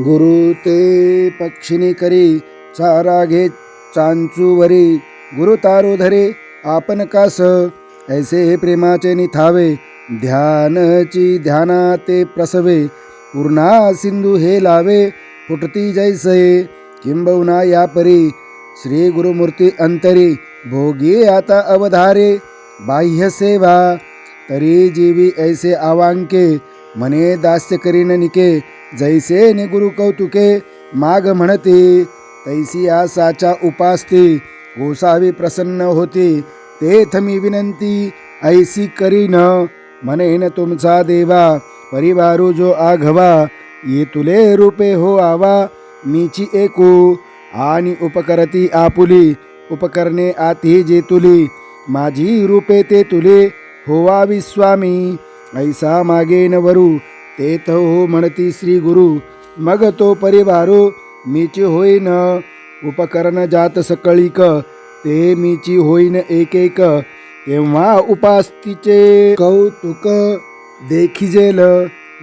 गुरु ते पक्षिणी करी चारा घे चांचूवरी, गुरु तारो धरे आपण कास, ऐसे प्रेमाचे निथावे, ध्यानची ध्याना ते प्रसवे, पूर्णा सिंधू हे लावे, फुटती जैसे किंबहुना या परी श्री गुरुमूर्ती अंतरी, भोगी आता अवधारे, बाह्य सेवा, तरी जीवी ऐसे आवांके, मने दास्य करीन निके जैसे निगुरु कौतुके माग म्हणते तैसी आसाच्या उपासते गोसावी प्रसन्न होती तेथ मी विनंती ऐसी करीन म्हणेन तुमचा देवा परिवारू जो आघवा ये तुले रूपे हो आवा मीची एकू आणि उपकरती आपुली उपकरणे आती जे तुली माझी रूपे ते तुले होवा विस्वामी ऐसा मागेन वरू ते हो म्हणती श्री गुरु मग तो परिवारो मीची होईन. उपकरण जात सकळीक ते मीची होईन एक एक तेव्हा उपास्तीचे कौतुक देखिजेल.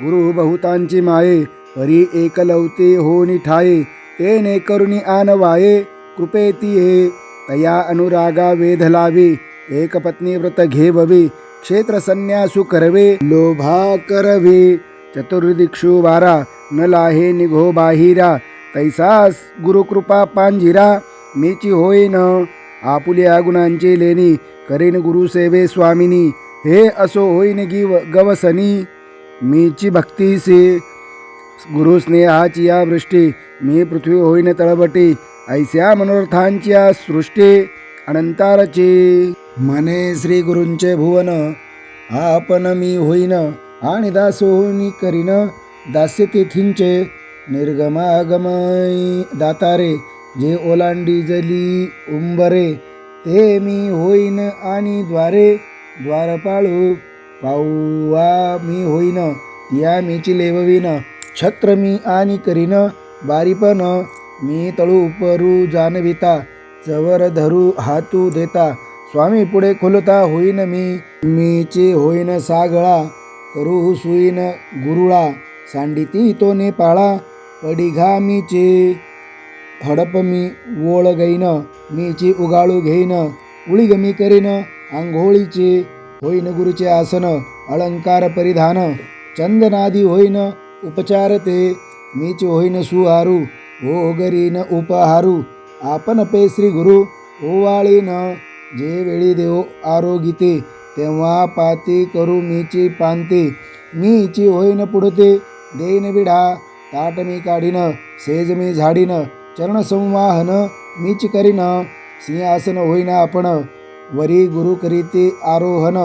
गुरु बहुतांची माये परी एकलवते हो ठाये. ते ने करुणी आनवाये कृपेतीये तया अनुरागा वेध लावी एक पत्नी व्रत घेववी क्षेत्र संन्यासू करवे लोभा करवे. चतुर्दिक्षु वारा न लाहे निघो बाहिरा तैसास गुरुकृपा पांजिरा मीची होईन. आपुल्या गुणांची लेणी करीन गुरुसेवे स्वामिनी हे असो होईन गिव गवसनी मीची भक्तीसी गुरुस्नेहाची या वृष्टी मी पृथ्वी होईन तळबटी ऐस्या मनोरथांची या सृष्टी अनंतारची. मने श्री गुरूंचे भुवन आपण मी होईन. आणि दासोनी करीन दास्य तेथींचे निर्गमागमय दातारे. जे ओलांडी जली उंबरे ते मी होईन आणि द्वारे द्वार पाळू पाऊवा मी होईन या मीची लेववीन. छत्र मी आणि करीन बारीपण मी तळू उपरू जाणविता चवर धरू हातू देता. स्वामी पुढे खोलता होईन मी मीचे होईन सागळा. करुहुसुईन सुईन गुरुळा सांडिती तो नेपाळा पडिघा मीचे हडप मी वोळ गैन मीची उगाळू घेईन उळीग मी करीन आंघोळीचे होईन गुरुचे आसन अलंकार परिधान चंदनादी होईन उपचार ते मीचे होईन सुहारू हो गरीन उपहारू आपण पे श्री गुरु ओवाळीन जे वेळी देव आरोगिते तेव्हा पाती करू मीची पांते. मीची होईन पुढते. देईन विढा ताट मी काढीन. सेज मी झाडीन. चरण संवाहन मीच करीन. सिंहासन होईन आपण. वरी गुरु करीते आरोहन.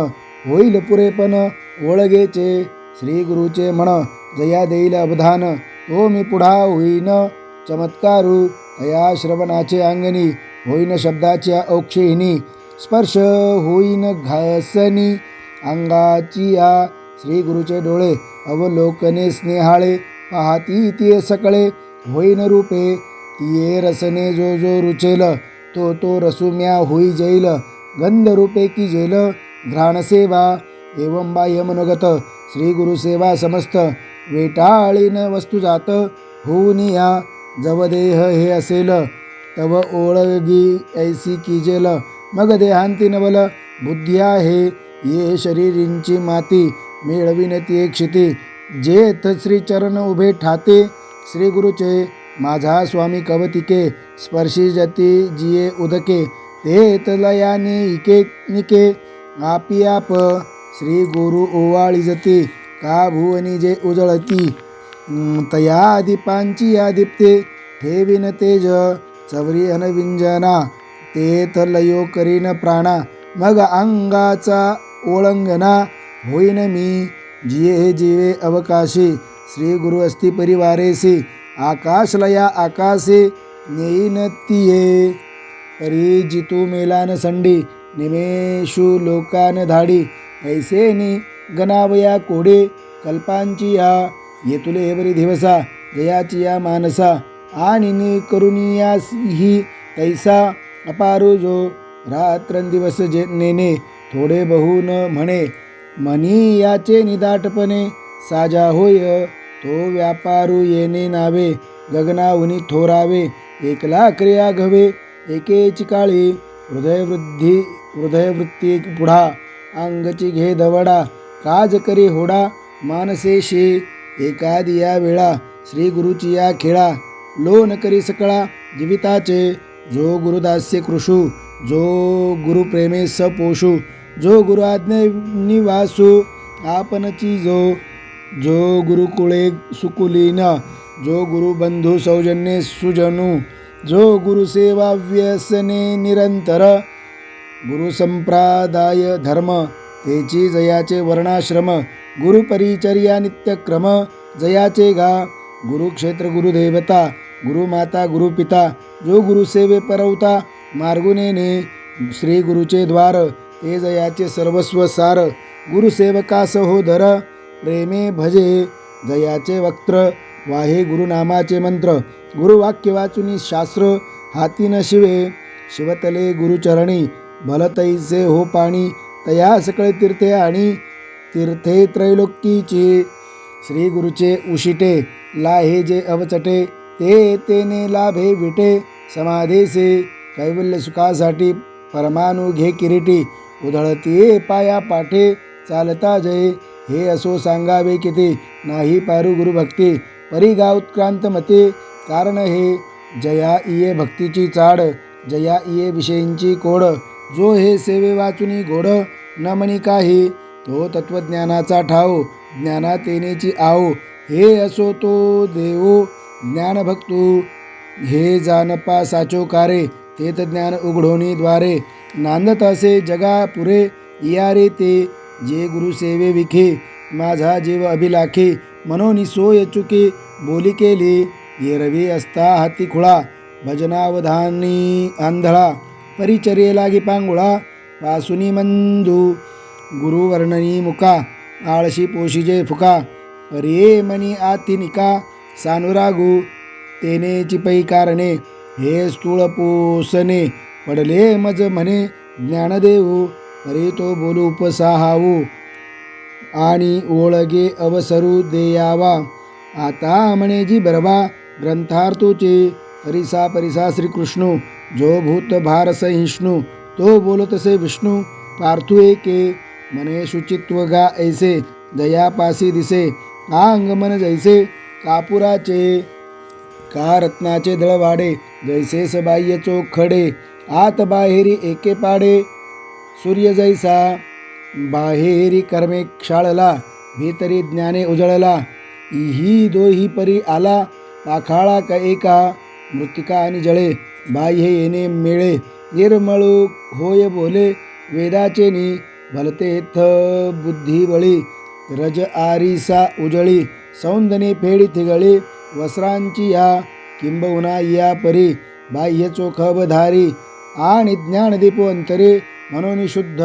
होईल पुरेपण ओळगेचे. श्री गुरुचे म्हण. जया देईल अवधान. तो मी पुढा होईन. चमत्कारू. तया श्रवणाचे अंगणी. होईन शब्दाच्या औक्षहिनी स्पर्श होईन घासनी अंगाची या श्री गुरुचे डोळे अवलोकने स्नेहाळे पाहती ती सकळे. होईन रूपे तिये रसने जो जो रुचेल तो तो रसुम्या होई जैल. गंध रूपे की जेल घ्राणसेवा एवं बाह्य मनोगत. श्री गुरुसेवा समस्त वेटाळीन वस्तू जात. होऊन या जवदेह हे असेल. तव ओळगी ऐसी कीजेल मग देहांती नवल बुद्ध्या हे ये शरीरींची माती मिळविन ती क्षिती. जे श्री चरण उभे ठाते श्री गुरुचे माझा स्वामी कवतिके स्पर्शी जती जिये उदके. ते तलयाने इके निके आपी आप श्री गुरु ओवाळी जती. का भुवनी जे उजळती तया दीपांची या दीप्ते ठेविन तेज चवरी अनविंजना ते लयो करीन प्राणा मग अंगाचा ओळंगना होईन मी जिये हे जीवे अवकाशी श्री गुरु अस्ति परिवारेसी आकाशलया आकाशे नेईन तिये. परी जितू मेलान संडी निमेषु लोकान धाडी ऐसे नि गणावया कोडे कल्पांची या येतुले एवरी दिवसा जयाची या मानसा आणि नि ही तैसा अपारू जो रात्रंदिवस जे नेने थोडे बहु न म्हणे मनी याचे निदाटपणे साजा होय तो व्यापारू येणे नावे गगनाहुनी थोरावे एकला क्रिया घवे एकेची काळी हृदयवृद्धी हृदयवृत्ती पुढा अंगची घे दवडा काज करी होडा मानसेशी एकादिया वेळा श्री गुरुची या खेळा लोन करी सकळा जीविताचे जो गुरुदास्य कृषू जो गुरुप्रेमे सपोषू जो गुरु आज्ञे निवासू आपणची जो जो गुरुकुळे सुकुलीन जो गुरुबंधू सौजन्ये सुजनू जो गुरुसेवा व्यसने निरंतर गुरुसंप्रादाय धर्म तेची जयाचे वर्णाश्रम गुरुपरिचर्या नित्यक्रम जयाचे गा गुरुक्षेत्र गुरुदेवता गुरुमाता गुरुपिता जो गुरुसेवे परवता मार्गुनेने श्री गुरुचे द्वार तेज जयाचे सर्वस्व सार गुरुसेवका सहोदर प्रेमे भजे जयाचे वक्त्र वाहे गुरुनामाचे मंत्र गुरुवाक्य वाचुनी शास्त्र हाती न शिवे शिवतले गुरुचरणी भलतैसे हो पाणी तया सकळे तीर्थे आणि तीर्थे त्रैलोक्यीची श्री गुरुचे उशिटे लाहे जे अवचटे ते तेने लाभे विटे समाधीसे कैवल्य सुखासाठी परमानु घे किरीटी उधळती पाया पाठे चालता जय हे असो सांगावे किती नाही पारू गुरुभक्ती परिगा उत्क्रांत मते कारण हे जया इये भक्तीची चाड जया इये विषयींची कोड जो हे सेवे वाचुनी घोड न म्हणी काही तो तत्वज्ञानाचा ठाव ज्ञानातेनेची आओ हे असो तो देवो ज्ञानभक्तू। हे जानपा साचो कारे तेत ज्ञान उघडोनी द्वारे। नांदत असे जगा पुरे या रे ते। जे गुरुसेवे विखे माझा जीव अभिलाखे। मनोनी सोय चुके बोली केली। येरवी असता हाती खुळा भजनावधानी आंधळा। परिचर्ये लागी पांगुळा पासुनी मंदू। गुरुवर्णनी मुका आळशी पोशिजे फुका। परे मनी आती निका सानुरागू तेने चिपई कारणे हे स्थूळ पोसने पडले मज म्हणे ज्ञानदेऊ परे तो बोलू उपसाहावू आणि ओळगे अवसरू देयावा आता म्हणे जी बरबा ग्रंथार्थूचे परिसा परिसा श्रीकृष्णू जो भूत भार सहिष्णू तो बोलतसे विष्णू पार्थू एके मने शुचित्व गा ऐसे दयापासी दिसे आंग मन जैसे कापुराचे का रत्नाचे दळवाडे जैसे सबाह्य चोख खडे आत बाहेरी एके पाडे सूर्य जैसा बाहेरी कर्मे क्षाळला भीतरी ज्ञाने उजळला ही दोही परी आला पाखाळा का एका मृतिका आणि जळे बाह्य येणे मेळे निर्मळू होय बोले वेदाचे नि भलते बुद्धी बळी रज आरिसा उजळी सौंदनी फेडी थिगळी वस्त्रांची या किंबहुना या परी बाह्य चोखबधारी आणि ज्ञान दीपो अंतरी म्हणून शुद्ध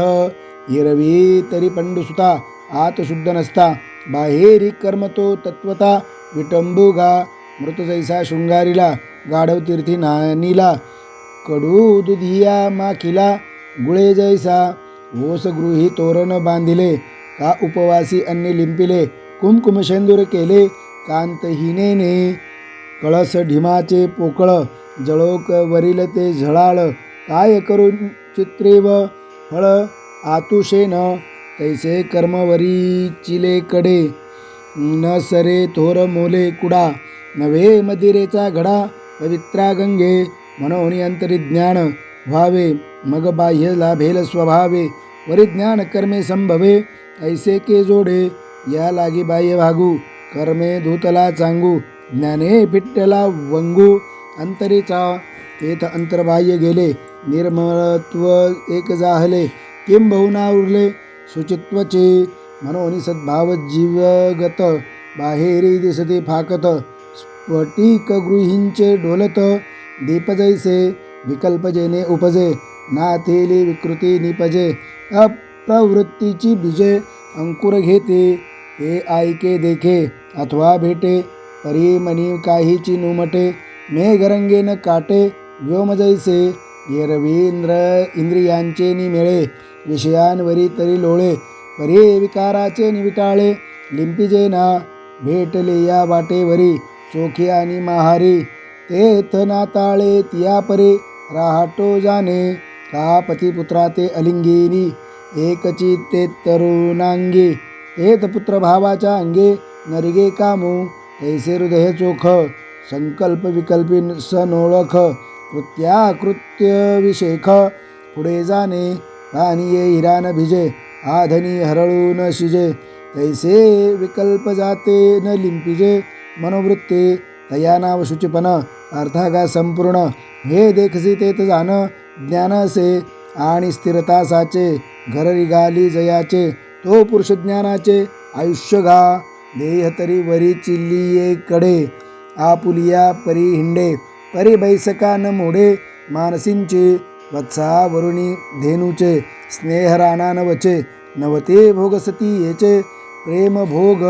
हिरवी तरी पंडुसुता आत शुद्ध नसता बाहेरी कर्म तो तत्वता विटंबुगा मृत जैसा शृंगारीला गाढव तीर्थी नानीला कडू दुधिया माखिला गुळे जैसा ओस गृही तोरण बांधिले का उपवासी अन्य लिंपिले? कुमकुम शेंदूर केले कांतहीनेने. कळस ढिमाचे पोकळ जळोक वरील ते झळाळ. काय करून चित्रेव? फळ आतुषेन तैसे कर्मवरी चिले कडे. न सरे थोर मोले कुडा नवे मदिरेचा घडा. पवित्रा गंगे म्हणून अंतरी ज्ञान व्हावे. मग बाह्य लाभेल स्वभावे. वरिज्ञान कर्मे संभवे ऐसे के जोडे या लागी बाह्य भागू कर्मे धूतला चांगू ज्ञाने पिट्टला वंगू अंतरीचा तेथ अंतर्बाह्य गेले निर्मळत्व एक जाहले किंबहुना उरले शुचित्वचे मनोनी सद्भाव जीवगत बाहेरी दिसते फाकत स्फटिक गृहींचे ढोलत दीपजैसे विकल्पजेने उपजे नाथेली विकृती निपजे अप्रवृत्तीची बीजे अंकुर घेते. ते ऐके देखे अथवा भेटे परी मनी काहीची नुमटे मेघरंगेन काटे व्योम जैसे ये रवींद्र इंद्रियांचे निमेळे विषयांवरी तरी लोळे परी विकाराचे निविटाळे लिंपिजे ना भेटले या वाटेवरी चोखी आणि महारी तेथ नाताळे तिया परे राहटो जाणे. का पतिपुत्रा ते अलिंगिनी? एकची ते तरुणांगी तेत पुत्र भावाच्या अंगे नरिगे कामू. तैसे हृदय चोख संकल्प विकल्पी सनोळख कृत्याकृत्य विशेख. पुढे जाणे पाणीये हिरान भिजे. आधनी हरळून शिजे. तैसे विकल्प जाते न लिंपिजे. मनोवृत्ते तया नाव शुचिपन अर्थागा संपूर्ण हे देखसी तेथ जाण ज्ञानसे आणि स्थिरता साचे घररिगाली जयाचे तो पुरुष ज्ञानाचे आयुष्य घा देह तरी वरी चिल्लिये कडे आपुलिया परी हिंडे परी बैसका न मोडे मानसींचे वत्सावरुणी धेनूचे स्नेहराना नवचे नवते भोगसती येचे प्रेम भोग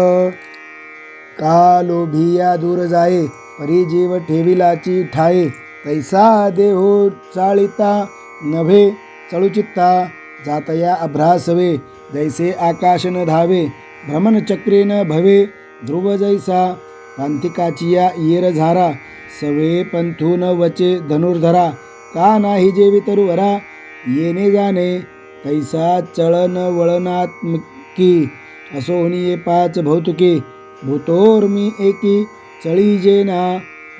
का लोभिया दूर जाये परी जीव ठेविलाची ठाये तैसा देहो चाळिता नभे चळुचित्ता जातया अभ्रासवे. जैसे आकाशन धावे भ्रमणचक्रे न भवे. ध्रुव जैसा पांथिकाचिया येर झारा सवे पंथून वचे धनुर्धरा. का नाही जेवी तरुवरा येणे जाणे. तैसा चळन वळनात्मकी असोनी पाच भौतुके. भूतोर्मी एकी चळी जेना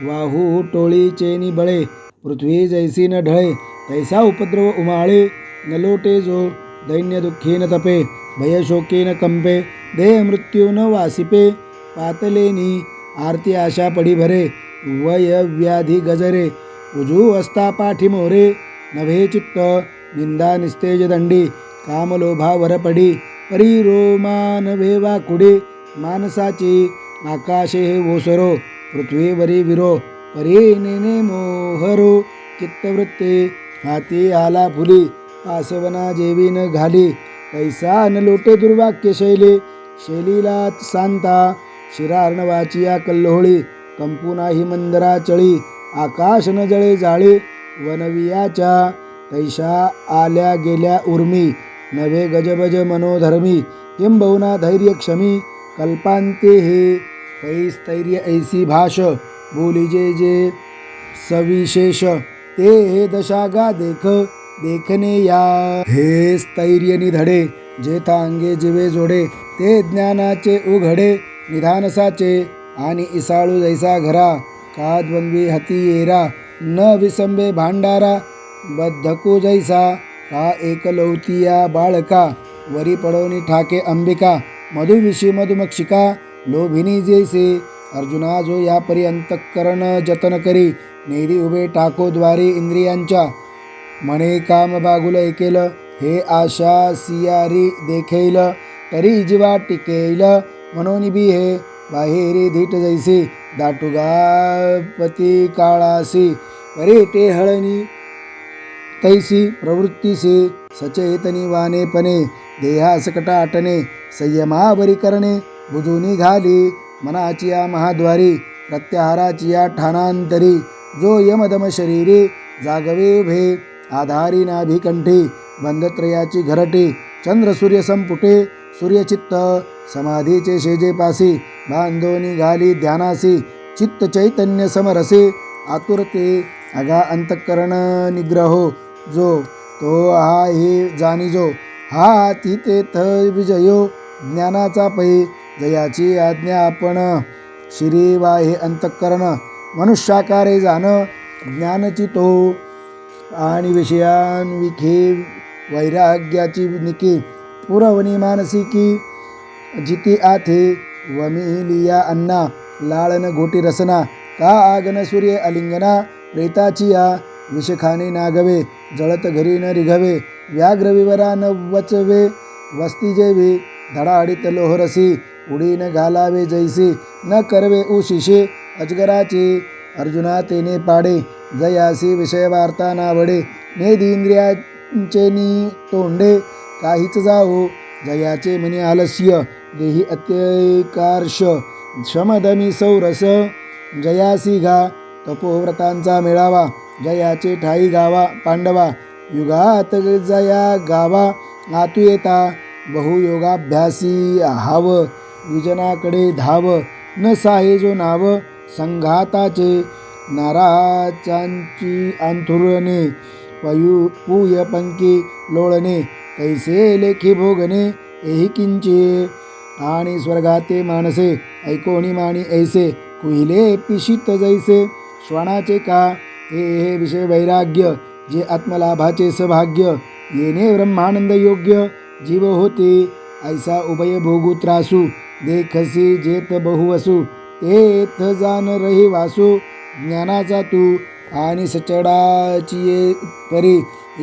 वाहू टोळीचे बळे पृथ्वी जैसी न ढळे तैसा उपद्रव उमाळे न लोटे जो दैन्य दुःखेन तपे भयशोकेन कंपे देह मृत्यू न वासिपे पातलेनी आरती आशा पडी भरे वय व्याधी गजरे उजू असता पाठी मोरे नभे चित्त निंदा निस्तेज दंडी कामलोभा वरपडी परी रोमा नभे वाकुडे मानसाची आकाशे हे ओसरो पृथ्वीवरी विरो परी नेने मोहरो चित्तवृत्ते हाती आला फुली पासवना जेवीन घाली तैसा न लोटे दुर्वाक्य शैली शैलीला सांता शिरार्णवाचिया कल्लोळी कंपुनाही मंदरा चळी आकाश न जळे जाळे वनवियाच्या तैशा आल्या गेल्या उर्मी नवे गजबज मनोधर्मी किंबहुना धैर्य क्षमी कल्पांते हे पैस्थैर्य ऐसी भाष बोली जे सविशेष ते हे दशागा देख देखने या। हे स्थैर्य निधडे जेथा अंगे जिवे जोडे ते ज्ञानाचे उघडे निधानसाचे आणि इसाळू जैसा घरा का द्वंद्वी हती येरा न विसंबे भांडारा बद्धकू जैसा का एकलौतिया बाळका वरी पडोनी ठाके अंबिका मधुविशी मधुमक्षिका लोभिनी जैसे। अर्जुना जो या अंतःकरण जतन करी नेरी उभे टाको द्वारे इंद्रियांच्या मने काम बागुल ऐकेल हे आशा सियारी देखेल तरी जीवा टिकेल म्हणून बी हे। बाहेरी धीट जैसी दाटुगा पती काळासी परी टेहळणी तैसी प्रवृत्तीसे सचेतनी वानेपणे देहासकटा आटणे संयमावरी करणे बुजुनी घाली मनाची या महाद्वारी प्रत्याहाराची या ठाणांतरी जो यमदम शरीरे जागवे उभे आधारी नाभिकंठी बंधत्रयाची घरटे चंद्र सूर्य संपुटे सूर्यचित्त समाधीचे शेजेपासी बांधोनी घाली ध्यानासी चित्त चैतन्य समरसे आतुरते अगा अंतःकरण निग्रहो जो तो हा हे जाणीजो. हा तिथे थ विजयो. ज्ञानाचा पै जयाची आज्ञा आपण. शिरी वा हे अंतःकरण. मनुष्याकारे जाण. ज्ञानची तो आणि विषयांविखे वैराग्याची निकी. पुरवणी मानसिकी. जिती आथे. वमिलिया अन्ना. लाळन घोटी रसना. का आगन सूर्य अलिंगना. प्रेताची या. विषखाने नागवे. जळत घरी न रिघवे व्याघ्र विवरा न वचवे. वस्ती जेवी धडाडीत लोहरसी उडी न घालावे जैसी न करवे उशिषे अजगराचे अर्जुना तेने पाडे जयासी विषय वार्ता नावडे नेदिंद्रियांचे नी तोंडे काहीच जाऊ जयाचे मनी आलस्य देही अत्यकार्ष शमदमी सौरस जयासी घा तपोव्रतांचा मेळावा. जयाचे ठाई गावा पांडवा. युगात जया गावा आतू येता. बहुयोगाभ्यासी हाव विजनाकडे धाव. न साहे जो नाव संघाताचे. नाराचांची अंथुरणे पयू पूय पंकी लोळणे. कैसे लेखी भोगणे एही किंचे. आणि स्वर्गाते माणसे ऐकोणी माणी ऐसे. कुहिले पिशित जैसे श्वानाचे का? हे हे विषय वैराग्य जे आत्मलाभाचे सभाग्य येणे ब्रह्मानंद योग्य जीव होते ऐसा उभय भोगू त्रासू देखसी जेत बहुवसू तेथ जान रही वासू ज्ञानाचा तू आणि सचडाची ये परी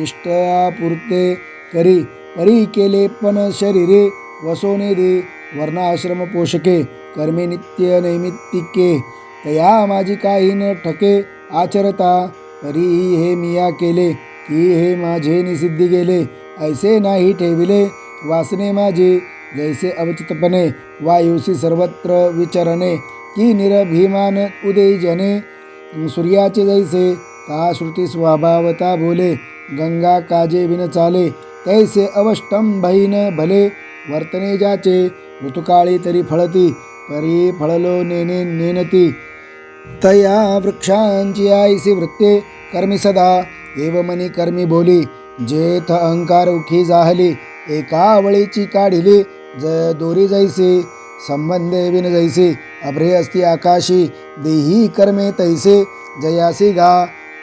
इष्टापुरते करी परी केले पण शरीरे वसोने दे वर्णाश्रम पोषके कर्मे नित्य नैमित्तिके तया माझी काही न ठके आचरता परी हे मिया केले की हे माझे निसिद्धी गेले. ऐसे नाही ठेविले वासने माझे जैसे अवचितपणे वायुसी सर्वत्र विचरणे. की निरभिमान उदयजने सूर्याचे जैसे का श्रुती स्वभावता बोले? गंगा काजे विन चाले? तैसे अवष्टंभैन भले? वर्तने जाचे ऋतुकाळी तरी फळती परी फळलो नेने नेनती. तया वृक्षांची आईसी वृत्ते कर्मी सदा देवमनी कर्मी बोली जेथ अहंकार उखी जाहली एका वळीची काढिली ज दोरी जैसे संबंधे विन जैसे अभ्रे असती आकाशी देही कर्मे तैसे जयासी गा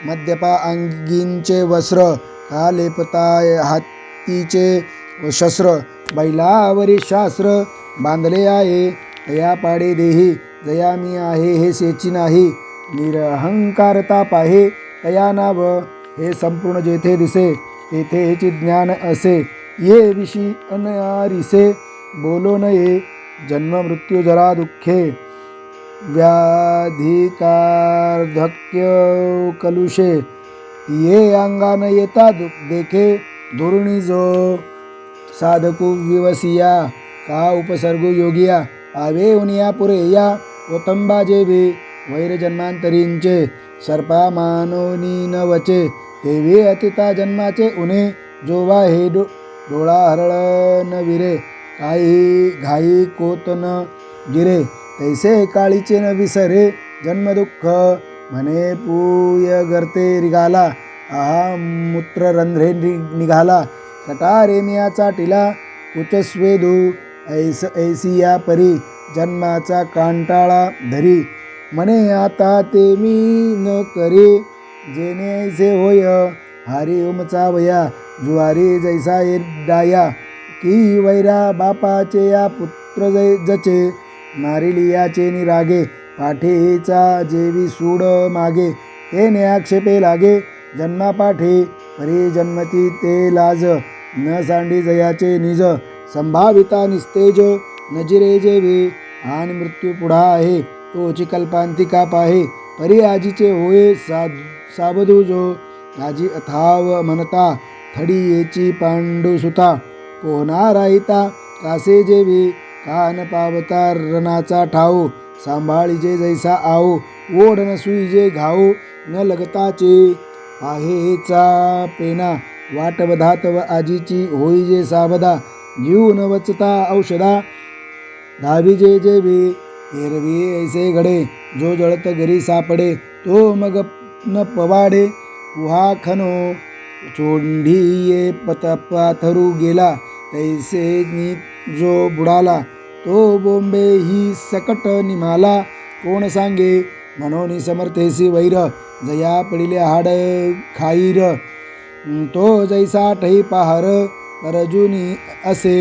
मद्यपा अंगींचे वस्त्र का लेपताय हातीचे शस्त्र बैलावरी शास्त्र बांधले आहे तया पाडे देही जया मी आहे हे सेची नाही निरहंकारता पाहे तया नाव हे संपूर्ण जेथे दिसे तेथे हेचे ज्ञान असे. ये विषी अनयारिसे बोलो नये जन्म मृत्यू जरा दुःखे. व्याधिकार्धक्य कलुषे ये अंगान येता देखे धोरणी जो साधकू विवसिया का उपसर्गो योगिया आवे उनिया पुरेया. या जेवे वैर जन्मांतरींचे सर्पा मानोनी न वचे तेवे अतिता जन्माचे उने जोवा हे डो डोळा हरळ न विरे काही घाई कोत न गिरे तैसे काळीचे न विसरे जन्मदुःख म्हणे पूय गर्ते रिगाला आहा मूत्र रंध्रे निघाला कटा रेमियाचा टिला कुचस्वेदू ऐस ऐसिया परी जन्माचा कांटाळा धरी. म्हणे आता ते मी न करे. जेने जे होय हरी उमचा वया. जुवारी जैसा ये डाया. की वैरा बापाचे या पुत्र जै जचे. मारिलियाचे निरागे. पाठीचा जेवी सूड मागे. ते आक्षेपे लागे. जन्मा पाठे परी जन्मती ते लाज. न सांडी जयाचे निज. संभाविता निस्तेज. नजिरे जेवे. आणि मृत्यू पुढा आहे. तोची कल्पांतिका आहे. परी आजीचे होय साधू साबधू जो आजी अथाव म्हणता थडी येची पांडू सुता. पोहना राहिता कासे जेवी? कान पावता रणाचा ठाऊ. सांभाळीजे जैसा आओ ओढ न सुईजे घाऊ. न लगताचे आहेचा पेना. वाट व आजीची होईजे साबदा जीव न वचता औषधा. दहावीजे जेवे एरवी ऐसे घडे जो जळत घरी सापडे तो मग न पवाडे पुहा खनो चोंढी ये पत पाथरू गेला तैसे नी जो बुडाला तो बोंबे ही सकट निमाला कोण सांगे म्हणून समर्थेसी वैर जया पडिले हाड खाईर तो जैसा ठही पहार परजुनी असे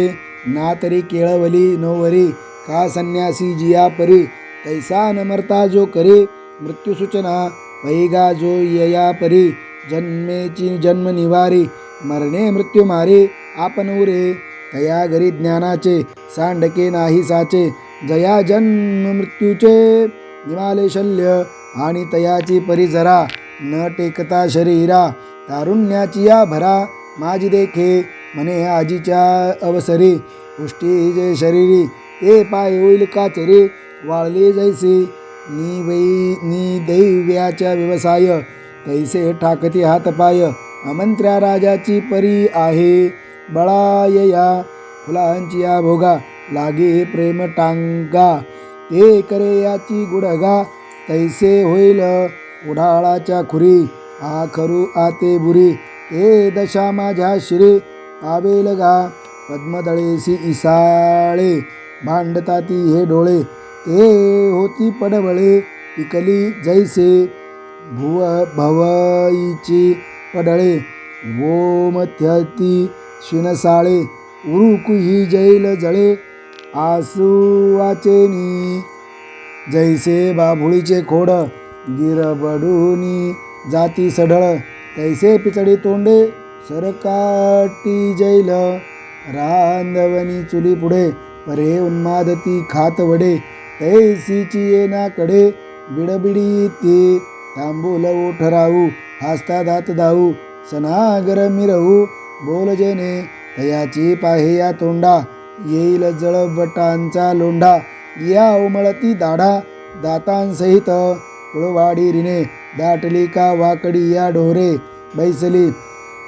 ना तरी केळवली नोवरी का संन्यासी जिया परी? तैसा न मरता जो करे मृत्यू सूचना वैगा जो यया परी। जन्मेची जन्म निवारी मरणे मृत्यू मारे आपण उरे। तया घरी ज्ञानाचे सांडके नाही साचे। जया जन्म मृत्यूचे निमाले शल्य आणि तयाची परी जरा। न टेकता शरीरा तारुण्याची या भरा। माझी देखे म्हणे आजीच्या अवसरी। पुष्टी जे शरीरी ते पाय होईल काचरे वाळले जैसे नी वै नी दैव्याच्या व्यवसाय तैसे ठाकती हातपाय अमंत्र्या राजाची परी आहे बळाय या फुलांची या भोगा लागे प्रेम टांगा ते करे याची गुडगा तैसे होईल उढाळाच्या खुरी आ खरू आते बुरी ते दशा माझ्या शिरे पावेल गा पद्मदळेसी इसाळे भांडताती हे डोळे ते होती पडवळे पिकली जैसे भुव भवईची पडळे. गोमथ्यती शिनसाळे उरुकु ही जैल जळे आसुवाचेनी जैसे बाभुळीचे खोड गिरबडूनी जाती सढळ तैसे पिचडी तोंडे सरकाटी जैल. रांदवनी चुली पुढे परे उन्मादती खात वडे तैसीची येनाकडे बिडबिडी ती थांबूल ओठ राहू हास्ता दात दाऊ सनागर मिरवू बोल जेने तयाची पाहे या तोंडा येईल जळबटांचा लोंढा या उमळती दाढा दातांसहित कुळवाडी रिने दाटली का वाकडी या डोरे बैसली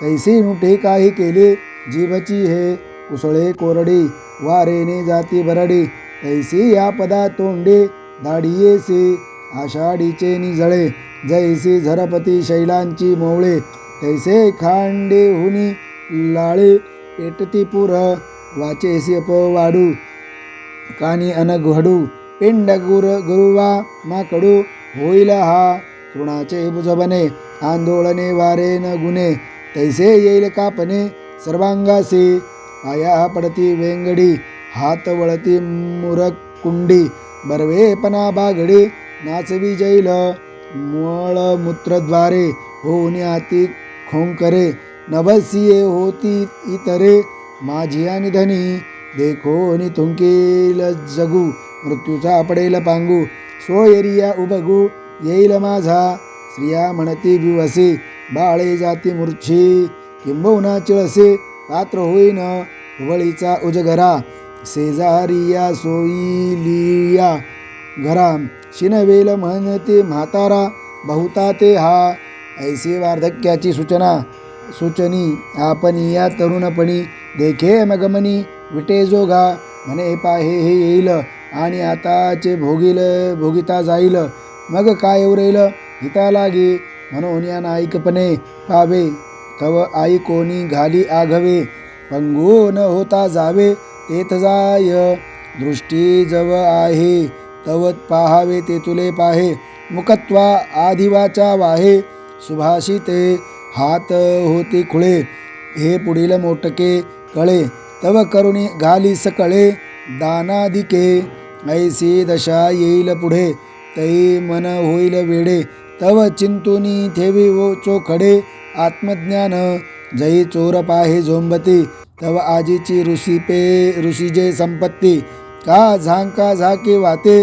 तैसी नुठे काही केले जीवची हे कुसळे कोरडी वारेने जाती बरडी. तैसी या पदा तोंडे दाढियेसी आषाढीचे निजळे जैसी झरपती शैलांची मोवळे. तैसे खांडे हुनी लाळे पेटती पुर वाचेसी वाडू. कानी अनघडू पिंड गुर गुरुवा माकडू. होईल हा तृणाचे बुजबने आंदोलने वारे न गुणे तैसे येईल कापणे सर्वांगासे. पाया पडती वेंगडी हात वळती मुरक कुंडी बरवेपणा बागडी नाचवी जैल मूत्रद्वारे होऊन आती खोंकरे नभसिये होती इतरे माझी आणि धनी देखोनी थुंकेल जगू मृत्यूचा पडेल पांगू सोयरिया उबगू येईल माझा स्त्रिया म्हणती विवसे बाळे जाती मूर्छी किंबहुना चिळसे पात्र होईन वळीचा उजगरा. शेजारिया सोईलिया घरा. शिनवेल म्हणते म्हातारा बहुता ते हा. ऐसे वार्धक्याची सूचना सूचनी. आपण या तरुणपणी देखे मगमनी. विटे जोगा म्हणे पाहे हे येईल. आणि आताचे भोगील भोगिता जाईल. मग काय उरेल? हिता लागे म्हणून या नाईकपणे पावे. तव आई कोणी घाली आघवे. पंगू न होता जावे तेथ जाय. दृष्टी जव आहे तवत पाहावे ते तुले पाहे. मुकत्वा आधिवाचा वाहे सुभाषिते हात होती खुळे. हे पुढील मोटके कळे तव करुणी घाली सकळे दानादिके ऐसी दशा येईल पुढे. तै मन होईल वेडे तव चिंतुनी ठेवी वो चोखडे. आत्मज्ञान। जई चोर पाहे झोंबती तव आजीची ऋषीपे ऋषीजे संपत्ती। का झांका झाके वाते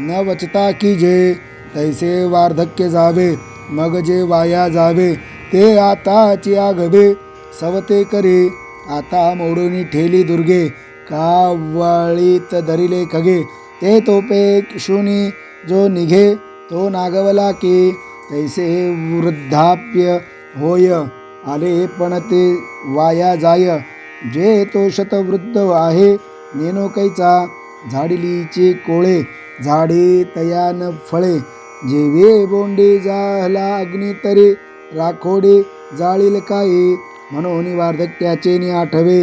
न वचता की जे। तैसे वार्धक्य जावे मग जे वाया जावे ते आताची आगवे। सवते करे आता मोडूनी ठेली दुर्गे। का वळीत धरिले खगे ते तोपे शुनी जो निघे तो नागवला की। तैसे वृद्धाप्य होय आले पण ते वाया जाय. जे तो शतवृद्ध आहे नेनोकैचा झाडिलीचे कोळे झाडे तयान फळे. जेवे बोंडे जाहला अग्नी तरे राखोडे जाळील काही म्हणून वार्धक्याचे नि आठवे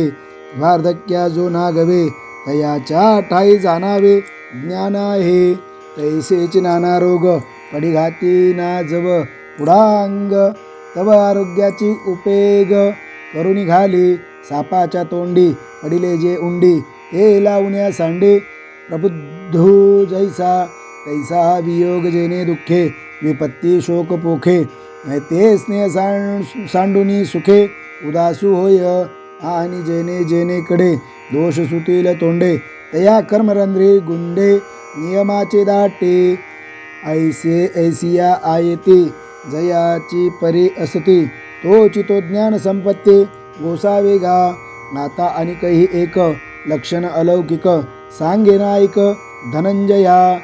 वार्धक्या जो नागवे तयाच्या ठाई जाणावे. ज्ञान आहे तैसेच नाना रोग पडिघाती ना जव पुढांग तव आरोग्याची उपेग. करून घाली सापाच्या तोंडी पडिले जे उंडी. ते लावण्या सांडे. प्रबुद्धू जैसा तैसा वियोग जेने दुःखे. विपत्ती शोक पोखे. ते स्नेह सांड सांडुनी सुखे. उदासू होय आणि जेने जेनेकडे दोष सुतील तोंडे. तया कर्मरंध्रे गुंडे. नियमाचे दाटे. ऐसे ऐसिया आयते. जयाची परी असती तो चितो ज्ञान संपत्ती. गोसावे गा नाता आणि काही एक लक्षण अलौकिक. सांगे नायक धनंजया.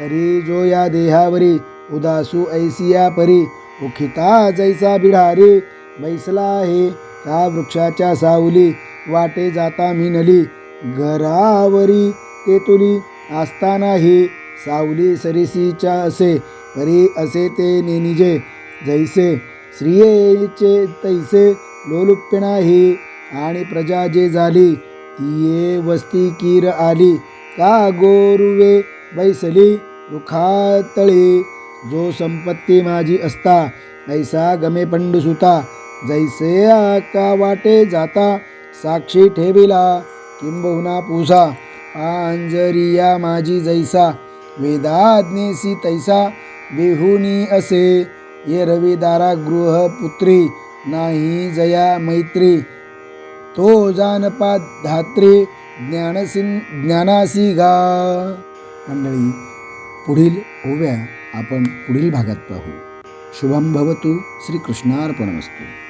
तरी जो या देहावरी उदासू ऐसिया परी. उखिता जैसा बिढारी बैसला आहे का वृक्षाच्या सावली. वाटे जाता मिनली घरावरी ते तुली. असतानाही सावली सरिसीच्या असे. करी असे ते नेनिजे जैसे स्त्रियेचे तैसे लोलुप्य नाही. आणि प्रजा जे झाली तिये वस्ती कीर आली. का गोरुवे बैसली दुखातळी. जो संपत्ती माझी असता ऐसा गमे पंडुसुता जैसे आका वाटे जाता साक्षी ठेविला किंबहुना पूसा. पांजरिया माझी जैसा वेदाज्ञेसी तैसा. बेहुनी असे ये रविदारा गृहपुत्री नाही जया मैत्री. तो जानपा धात्री ज्ञानसिन ज्ञानासी गा मंडळी पुढील ओव्या आपण पुढील भागात पाहू. शुभम भवतु श्रीकृष्णार्पणमस्तू.